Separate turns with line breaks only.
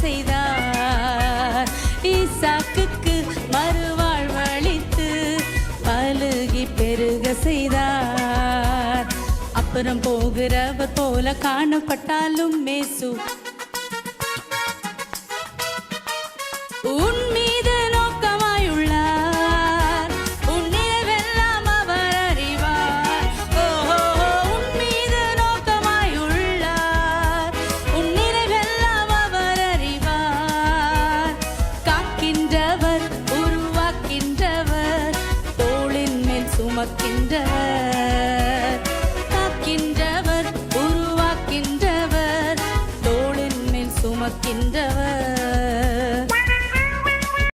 செய்தார். ஈசாக்குக்கு மறுவாழ்வழித்து பலுகி பெருக செய்தார். அப்புறம் போகிறவர் போல காணப்பட்டாலும் மேசு மேல் சுமக்கின்றவர் காக்கின்றவர் உருவாக்கின்றவர் தோளின் மேல் சுமக்கின்றவர்.